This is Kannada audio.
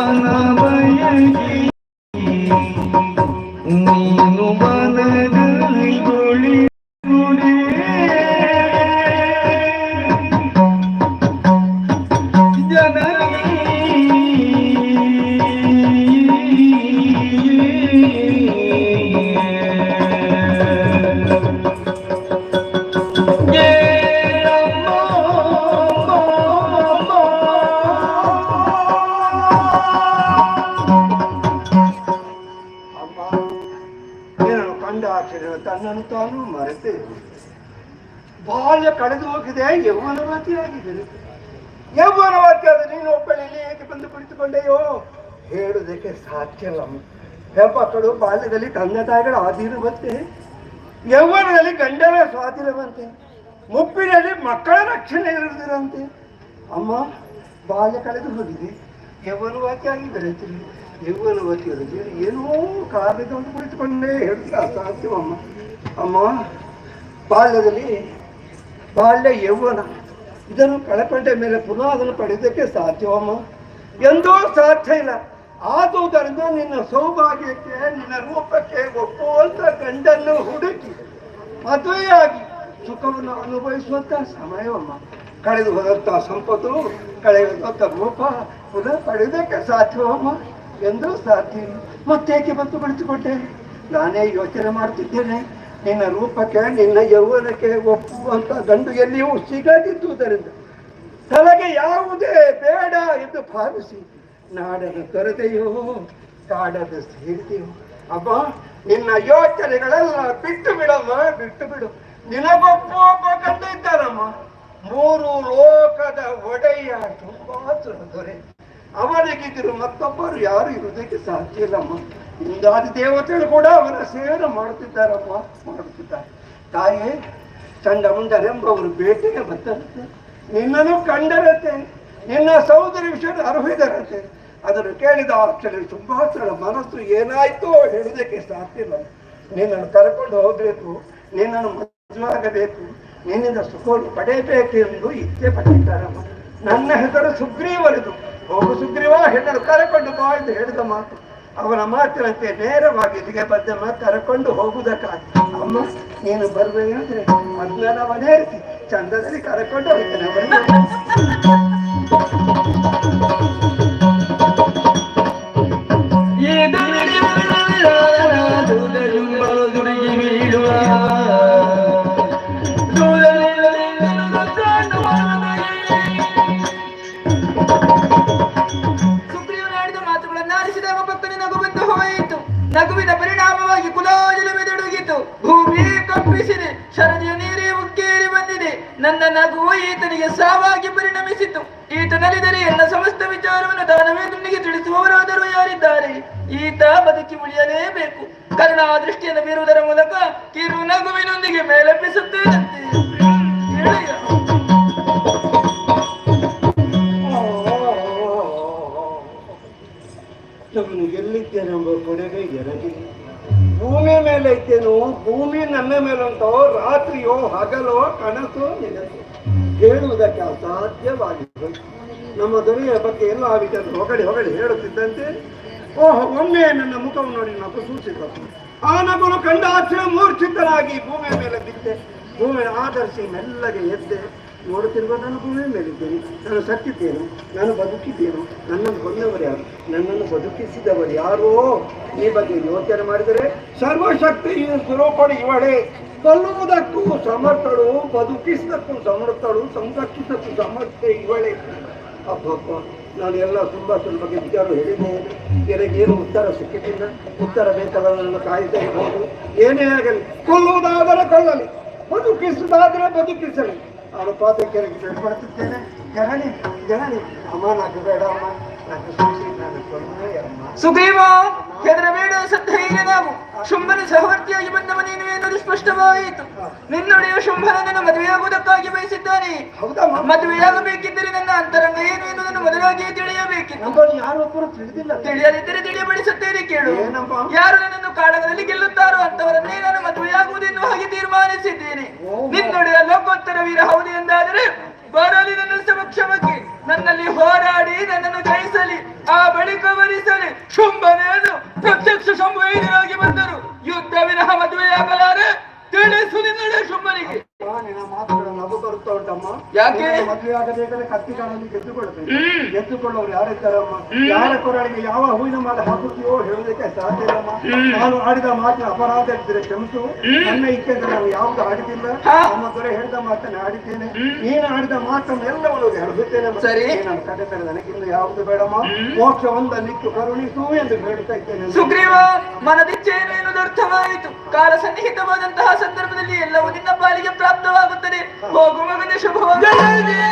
ಮನ ತನ್ನನ್ನು ತಾನು ಮರೆತೇ ಬಾಲ್ಯ ಕಳೆದು ಹೋಗಿದೆ ಯೌವನವಾತಿಯಾಗಿದ್ದೇನೆ ಯೌವನವಾತಿ ಆದ ನೀನು ಒಬ್ಬಳಲ್ಲಿ ಏಕೆ ಬಂದು ಕುಳಿತುಕೊಂಡೆಯೋ? ಹೇಳುವುದಕ್ಕೆ ಸಾಧ್ಯಲ್ಲ ನಮ್ಮ ಹೆಬ್ಬಕ್ಕಳು ಬಾಲ್ಯದಲ್ಲಿ ತಂದೆ ತಾಯಿಗಳ ಆಧೀನವಂತೆ, ಯೌವನದಲ್ಲಿ ಗಂಡನ ಸ್ವಾಧೀನವಂತೆ, ಮುಪ್ಪಿನಲ್ಲಿ ಮಕ್ಕಳ ರಕ್ಷಣೆ ಇರುವುದಿರಂತೆ ಅಮ್ಮ, ಬಾಲ್ಯ ಕಳೆದು ಹೋಗಿದೆ ಯೌವನವತಿ ಆಗಿದ್ದರೆ ಯೌವನವತಿಯಲ್ಲಿ ಏನೋ ಕಾರ್ಯದಂತೆ ಕುಳಿತುಕೊಂಡೇ ಹೇಳ್ತಾ ಅಸಾಧ್ಯವಮ್ಮ. ಅಮ್ಮ, ಬಾಲ್ಯದಲ್ಲಿ ಬಾಲ್ಯ ಯೌವನ. ಇದನ್ನು ಕಳಕೊಂಡ ಮೇಲೆ ಪುನಃ ಅದನ್ನು ಪಡೆಯೋದಕ್ಕೆ ಸಾಧ್ಯವಮ್ಮ ಎಂದೂ ಸಾಧ್ಯ ಇಲ್ಲ. ಆದುದರಿಂದ ನಿನ್ನ ಸೌಭಾಗ್ಯಕ್ಕೆ, ನಿನ್ನ ರೂಪಕ್ಕೆ ಒಪ್ಪುವಂತ ಗಂಡನ್ನು ಹುಡುಕಿ ಮದುವೆಯಾಗಿ ಸುಖವನ್ನು ಅನುಭವಿಸುವಂತ ಸಮಯವಮ್ಮ ಕಳೆದು ಹೋದಂಥ ಸಂಪತ್ತು ಕಳೆದಂತ ರೂಪ ಪುನಃ ಪಡೆಯೋದಕ್ಕೆ ಸಾಧ್ಯವಮ್ಮ ಎಂದೂ ಸಾಧ್ಯ ಮತ್ತೇಕೆ ಬಂದು ಬಳಸಿಕೊಟ್ಟೆ ನಾನೇ ಯೋಚನೆ ಮಾಡ್ತಿದ್ದೇನೆ. ನಿನ್ನ ರೂಪಕ್ಕೆ, ನಿನ್ನ ಯೌವನಕ್ಕೆ ಒಪ್ಪುವಂತ ಗಂಡು ಎಲ್ಲಿಯೂ ಸಿಗದಿದ್ದುದರಿಂದ ತಲೆಗೆ ಯಾವುದೇ ಬೇಡ ಎಂದು ಭಾವಿಸಿ ನಾಡದ ತೊರೆದೆಯೋ, ಕಾಡದ ಸೇರಿದೆಯೋ, ಅಬ್ಬ, ನಿನ್ನ ಯೋಚನೆಗಳೆಲ್ಲ ಬಿಟ್ಟು ಬಿಡಮ್ಮ ಬಿಟ್ಟು ಬಿಡು ನಿನಗೊಬ್ಬ ಒಬ್ಬ ಮೂರು ಲೋಕದ ಒಡೆಯ ತುಂಬಾ ದೊರೆ. ಅವನಿಗಿದ್ರು ಮತ್ತೊಬ್ಬರು ಯಾರು ಇರುವುದಕ್ಕೆ ಸಾಧ್ಯ ಇಲ್ಲಮ್ಮ. ಇಂದಾದಿ ದೇವತೆಗಳು ಕೂಡ ಅವರ ಸೇವೆ ಮಾಡುತ್ತಿದ್ದಾರಮ್ಮ ಮಾಡುತ್ತಿದ್ದಾರೆ. ತಾಯೇ ಚಂಡಮುಂಡರೆಂಬವರು ಬೇಟೆಗೆ ಬಂದಂತೆ. ನಿನ್ನನ್ನು ಕಂಡರಂತೆ, ನಿನ್ನ ಸಹೋದರಿ ವಿಷಯ ಅರ್ಹಿದರಂತೆ ಅದನ್ನು ಕೇಳಿದ ಆಕ್ಷಣ ತುಂಬಾ ಸರಳ ಮನಸ್ಸು, ಏನಾಯ್ತೋ ಹೇಳುವುದಕ್ಕೆ ಸಾಧ್ಯ ಇಲ್ಲ. ನಿನ್ನನ್ನು ಕರ್ಕೊಂಡು ಹೋಗಬೇಕು, ನಿನ್ನನ್ನು ಮದುವಾಗಬೇಕು ನಿನ್ನಿಂದ ಸುಖವನ್ನು ಪಡೆಯಬೇಕೆಂದು ಇಚ್ಛೆ ಪಟ್ಟಿದ್ದಾರಮ್ಮ. ನನ್ನ ಹೆಸರು ಸುಗ್ರೀವರದು. ಹೋಗು ಸುಗ್ರೀವ, ಹೆಣ್ಣನ್ನು ಕರೆಕೊಂಡು ಬಾ ಎಂದು ಹೇಳಿದ ಮಾತು. ಅವನ ಮಾತಿನಂತೆ ನೇರವಾಗಿ ಇಲ್ಲಿಗೆ ಬದ್ದಮ್ಮ ಕರೆಕೊಂಡು ಹೋಗುವುದಕ್ಕಾಗಿ. ಅಮ್ಮ, ನೀನು ಬರ್ಬೇಕಂದ್ರೆ ಅದನ್ನ ಇರ್ತಿ ಚಂದದಲ್ಲಿ ಕರಕೊಂಡು ಹೋಗ್ತೇನೆ. ನಗುವಿನ ಪರಿಣಾಮವಾಗಿ ಕುಲಾಜಲ ಮೆದುಡುಗಿತು ಭೂಮಿ ಕಂಪಿಸಿದೆ ಶರದಿಯ ನೀರೇ ಉಕ್ಕೇರಿ ಬಂದಿದೆ. ನನ್ನ ನಗು ಈತನಿಗೆ ಸಾವಾಗಿ ಪರಿಣಮಿಸಿತು. ಈತ ನಲಿದರೆ ಎಲ್ಲ ಸಮಸ್ತ ವಿಚಾರವನ್ನು ದಾನವೇ ದುಂಡಿಗೆ ತಿಳಿಸುವವರಾದರೂ ಯಾರಿದ್ದಾರೆ? ಈತ ಬದುಕಿ ಉಳಿಯಲೇಬೇಕು. ಕರುಣಾ ದೃಷ್ಟಿಯನ್ನು ಬೀರುವುದರ ಮೂಲಕ ಕಿರು ನಗುವಿನೊಂದಿಗೆ ಮೇಲೆಬ್ಬಿಸುತ್ತೇನಂತೆ ಎರಗಿ. ಭೂಮಿ ಮೇಲೆ ಇದ್ದೇನೋ? ಭೂಮಿ ನನ್ನ ಮೇಲಂತೋ, ರಾತ್ರಿಯೋ, ಹಗಲೋ, ಕನಸೋ ನೆನಸು ಹೇಳುವುದಕ್ಕೆ ಅಸಾಧ್ಯವಾಗಿದೆ. ನಮ್ಮ ದೊರೆಯ ಬಗ್ಗೆ ಎಲ್ಲ ಆ ವಿಚಾರ ಹೊಗಳಿ ಹೊಗಳಿ ಹೇಳುತ್ತಿದ್ದಂತೆ, ಓಹೋ, ಒಮ್ಮೆ ನನ್ನ ಮುಖವನ್ನು ನೋಡಿ ನಗು ಸೂಚಿಸ ಆ ನಗುನು ಕಂಡ ಮೂರ್ಛಿತರಾಗಿ ಭೂಮಿಯ ಮೇಲೆ ಬಿದ್ದೆ. ಭೂಮಿಯ ಆಧರಿಸಿ ಮೆಲ್ಲಗೆ ಎದ್ದೆ. ನೋಡುತ್ತಿರುವ ನಾನು ಭೂಮಿಯ ಮೇಲಿದ್ದೇನೆ. ನಾನು ಸತ್ತಿದ್ದೇನು. ನಾನು ಬದುಕಿದ್ದೇನು. ನನ್ನನ್ನು ಕೊಂದವರು ಯಾರು? ನನ್ನನ್ನು ಬದುಕಿಸಿದವರು ಯಾರೋ? ಈ ಬಗ್ಗೆ ಯೋಚನೆ ಮಾಡಿದರೆ ಸರ್ವಶಕ್ತಿ ಸ್ವರೂಪಡು ಇವಳೆ. ಕೊಲ್ಲುವುದಕ್ಕೂ ಸಮರ್ಥಳು, ಬದುಕಿಸಿದಕ್ಕೂ ಸಮರ್ಥಳು, ಸಂರಕ್ಷಿಸಕ್ಕೂ ಸಮರ್ಥೆ ಇವಳೆ. ಅಬ್ಬಬ್ಬ, ನಾನು ಎಲ್ಲ ತುಂಬ ಬಗ್ಗೆ ವಿಚಾರ ಹೇಳಿದ್ದೇನೆ ನನಗೇನು ಉತ್ತರ ಸಿಕ್ಕಿದ್ದಿಲ್ಲ? ಉತ್ತರ ಬೇಕಲ್ಲ ನನ್ನ ಕಾಯ್ದೆ? ಏನೇ ಆಗಲಿ, ಕೊಲ್ಲುವುದಾದರೆ ಕೊಲ್ಲಲಿ. ಬದುಕಿಸುವುದಾದರೆ ಬದುಕಿಸಲಿ. ಪಾದಕ್ಕೆ ಮಾಡ್ತಿದ್ದೇನೆ. ಜನನಿ ಜನನಿ ಅಮ್ಮ ಬೇಡ ಅಮ್ಮ. ನಾನು ಅಮ್ಮ. ಸುಗ್ರೀವ ಹೆದರಬೇಡ ಸದ್ಧೈರ್ಯ ನಾವು. ಶುಂಭನ ಸಹವರ್ತಿಯಾಗಿ ಬಂದವ ನೀನು ಎನ್ನುವುದು ಸ್ಪಷ್ಟವಾಯಿತು. ನಿನ್ನೊಡೆಯ ಶುಂಭನನ್ನು ಮದುವೆಯಾಗುವುದಕ್ಕಾಗಿ ಬಯಸಿದ್ದಾನೆ. ಹೌದಮ್ಮ ಮದುವೆಯಾಗಬೇಕಿದ್ದರೆ ನನ್ನ ಅಂತರಂಗ ಏನು ಎನ್ನುವುದನ್ನು ಮೊದಲಾಗಿಯೇ ತಿಳಿಯಬೇಕಿತ್ತು. ಯಾರೊಬ್ಬರು ತಿಳಿದಿಲ್ಲ. ತಿಳಿಯದಿದ್ದರೆ ತಿಳಿಯಬಡಿಸುತ್ತೇನೆ ಕೇಳು? ಯಾರು ನನ್ನನ್ನು ಕಾಳಗದಲ್ಲಿ ಗೆಲ್ಲುತ್ತಾರೋ ಅಂತವರನ್ನೇ ನಾನು ಮದುವೆಯಾಗುವುದೆನ್ನು ಹಾಗೆ ತೀರ್ಮಾನಿಸಿದ್ದೇನೆ. ವೀರ ಹೌದು ಎಂದಾದರೆ ಬರಲಿ ನನ್ನ ಸಮಕ್ಷಮಕ್ಕೆ. ನನ್ನಲ್ಲಿ ಹೋರಾಡಿ, ನನ್ನನ್ನು ಜಯಿಸಲಿ, ಆ ಬಳಿಕ ವರಿಸಲಿ ಶುಂಭನೇನು ಪ್ರತ್ಯಕ್ಷ ಶುಂಭ ಬಂದರು. ಯುದ್ಧ ವಿರಹ ಮದುವೆಯಾಗಲಾರೆ. ತಿಳಿಸು ನಿನ್ನಡೆ ಶುಂಭನಿಗೆ. ನಿನ್ನ ಮಾತುಗಳು ನಗು ಬರುತ್ತಾ ಉಂಟಮ್ಮ ಯಾಕೆ? ಮದುವೆ ಆಗಬೇಕಾದ್ರೆ ಕತ್ತಿಗಳನ್ನು ಗೆದ್ದುಕೊಳ್ಬೇಕು ಹ್ಮ್. ಗೆದ್ದುಕೊಳ್ಳೋರು ಯಾರಿದ್ದಾರಮ್ಮ. ಯಾರ ಕೊರಳಿಗೆ ಯಾವ ಹೂವಿನ ಮಾಲೆ ಹಾಕುತ್ತೀಯೋ ಹೇಳೋದಕ್ಕೆ ಸಾಧ್ಯ ಇಲ್ಲಮ್ಮ ನಾನು ಆಡಿದ ಮಾತಿನ ಅಪರಾಧ ಇದ್ದರೆ ಕ್ಷಮಿಸು ನನ್ನ ಇಚ್ಛೆಯಿಂದ ನಾನು ಯಾವ್ದು ಆಡಿದಿಲ್ಲ. ನಮ್ಮ ದೊರೆ ಹೇಳಿದ ಮಾತನ್ನು ಆಡಿದ್ದೇನೆ. ನೀನು ಆಡಿದ ಮಾತನ್ನು ಎಲ್ಲವನ್ನು ಹೇಳುತ್ತೇನೆ ಸರಿ. ನಾನು ಕಡೆದರೆ ನನಗಿಂದ ಯಾವುದು ಬೇಡಮ್ಮ. ಮೋಕ್ಷ ಒಂದ ನಿಟ್ಟು ಕರುಣಿಸು ಎಂದು ಹೇಳ್ತಾ ಇದ್ದೇನೆ ಸುಗ್ರೀವ ಮನದಿಚ್ಛೆಯನ್ನು ಅರ್ಥವಾಯಿತು ಕಾಲ ಸನ್ನಿಹಿತವಾದಂತಹ ಸಂದರ್ಭದಲ್ಲಿ 什么？